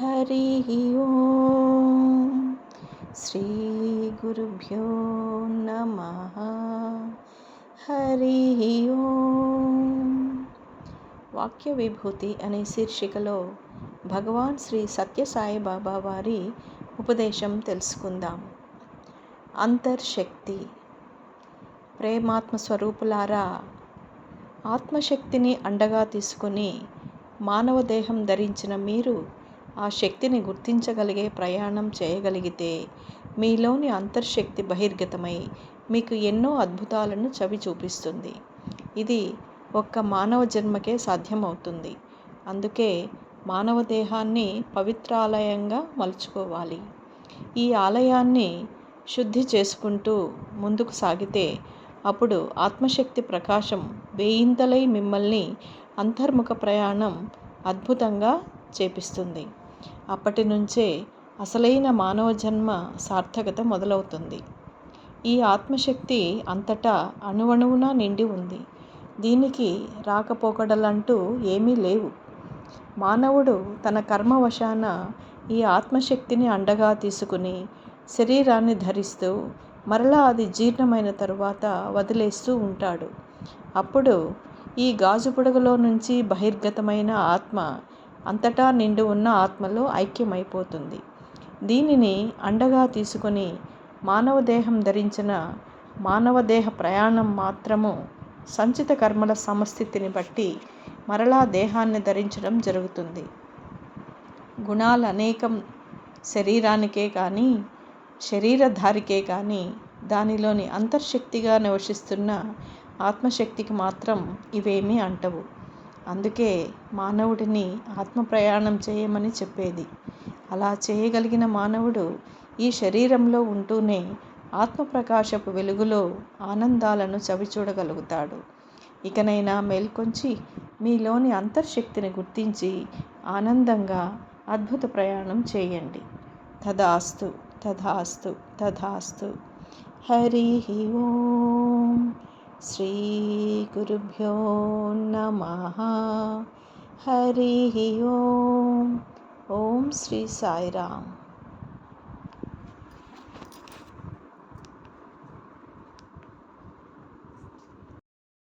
హరి ఓం శ్రీ గురుభ్యో నమ. హరి ఓం. వాక్య విభూతి అనే శీర్షికలో భగవాన్ శ్రీ సత్యసాయి బాబా వారి ఉపదేశం తెలుసుకుందాం. అంతర్శక్తి. ప్రేమాత్మ స్వరూపులారా ఆత్మశక్తిని అండగా తీసుకుని మానవ దేహం ధరించిన మీరు ఆ శక్తిని గుర్తించగలిగే ప్రయాణం చేయగలిగితే మీలోని అంతర్శక్తి బహిర్గతమై మీకు ఎన్నో అద్భుతాలను చవి చూపిస్తుంది. ఇది ఒక్క మానవ జన్మకే సాధ్యమవుతుంది. అందుకే మానవ దేహాన్ని పవిత్రాలయంగా మలుచుకోవాలి. ఈ ఆలయాన్ని శుద్ధి చేసుకుంటూ ముందుకు సాగితే అప్పుడు ఆత్మశక్తి ప్రకాశం వేయింతలై మిమ్మల్ని అంతర్ముఖ ప్రయాణం అద్భుతంగా చేపిస్తుంది. అప్పటి నుంచే అసలైన మానవ జన్మ సార్థకత మొదలవుతుంది. ఈ ఆత్మశక్తి అంతటా అణువణువున నిండి ఉంది. దీనికి రాకపోకడలంటూ ఏమీ లేవు. మానవుడు తన కర్మవశాన ఈ ఆత్మశక్తిని అండగా తీసుకుని శరీరాన్ని ధరిస్తూ మరలా అది జీర్ణమైన తరువాత వదిలేస్తూ ఉంటాడు. అప్పుడు ఈ గాజు పొడగలో నుంచి బహిర్గతమైన ఆత్మ అంతటా నిండి ఉన్న ఆత్మలో ఐక్యమైపోతుంది. దీనిని అండగా తీసుకొని మానవ దేహం ధరించిన మానవ దేహ ప్రయాణం మాత్రము సంచిత కర్మల సమస్థితిని బట్టి మరలా దేహాన్ని ధరించడం జరుగుతుంది. గుణాలు అనేకం శరీరానికే కానీ శరీరధారికే కానీ దానిలోని అంతర్శక్తిగా నివసిస్తున్న ఆత్మశక్తికి మాత్రం ఇవేమీ అంటవు. అందుకే మానవుడిని ఆత్మ ప్రయాణం చేయమని చెప్పేది. అలా చేయగలిగిన మానవుడు ఈ శరీరంలో ఉంటూనే ఆత్మప్రకాశపు వెలుగులో ఆనందాలను చవిచూడగలుగుతాడు. ఇకనైనా మేల్కొంచి మీలోని అంతర్శక్తిని గుర్తించి ఆనందంగా అద్భుత ప్రయాణం చేయండి. తదాస్తు తదాస్తు తదాస్తు. హరి ఓం. श्रीगुरुभ्यो नमः। हरिः ओम। ओम श्री साईराम।